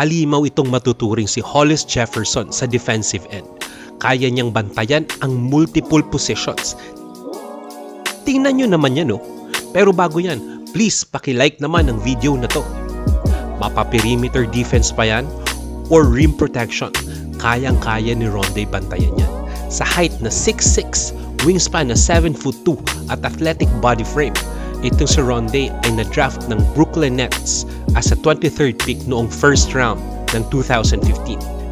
halimaw itong matuturing si Hollis Jefferson sa defensive end. Kaya niyang bantayan ang multiple positions. Tingnan nyo naman yan oh. Pero bago yan, please paki-like naman ang video na to. Mapa-perimeter defense pa yan or rim protection, kayang-kaya ni Ronde bantayan yan. Sa height na 6'6", wingspan na 7'2", at athletic body frame, itong si Ronde ay na-draft ng Brooklyn Nets as a 23rd pick noong first round ng 2015.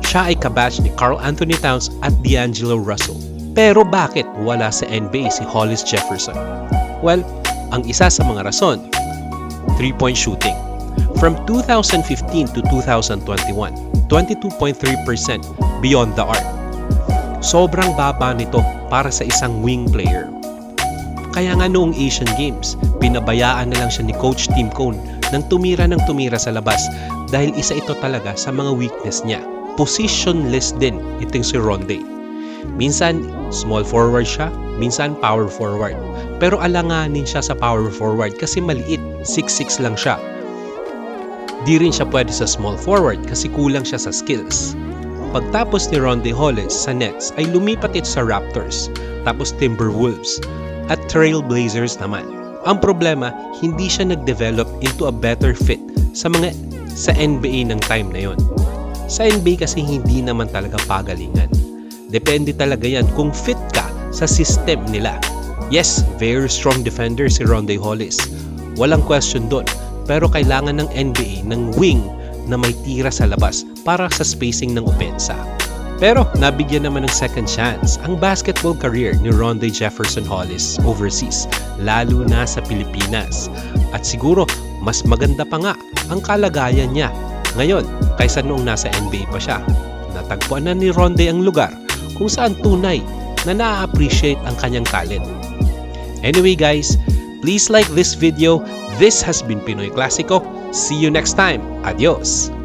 Siya ay kabatch ni Carl Anthony Towns at D'Angelo Russell. Pero bakit wala sa NBA si Hollis Jefferson? Well, ang isa sa mga rason, three-point shooting. From 2015 to 2021, 22.3% beyond the arc. Sobrang baba nito para sa isang wing player. Kaya nga noong Asian Games, pinabayaan na lang siya ni Coach Tim Cone nang tumira ng tumira sa labas dahil isa ito talaga sa mga weakness niya. Positionless din itong si Ronde. Minsan, small forward siya, minsan power forward. Pero alanganin siya sa power forward kasi maliit, 6'6 lang siya. Di rin siya pwede sa small forward kasi kulang siya sa skills. Pagtapos ni Ronde Hollis sa Nets ay lumipat ito sa Raptors, tapos Timberwolves, at Trailblazers naman. Ang problema, hindi siya nag-develop into a better fit sa mga sa NBA ng time na yon. Sa NBA kasi hindi naman talaga pagalingan. Depende talaga yan kung fit ka sa system nila. Yes, very strong defender si Ronde Hollis. Walang question doon. Pero kailangan ng NBA ng wing na may tira sa labas para sa spacing ng opensa. Pero nabigyan naman ng second chance ang basketball career ni Ronde Jefferson Hollis overseas, lalo na sa Pilipinas. At siguro mas maganda pa nga ang kalagayan niya ngayon kaysa noong nasa NBA pa siya. Natagpuan na ni Ronde ang lugar kung saan tunay na na-appreciate ang kanyang talent. Anyway guys, please like this video. This has been Pinoy Classico. See you next time. Adios!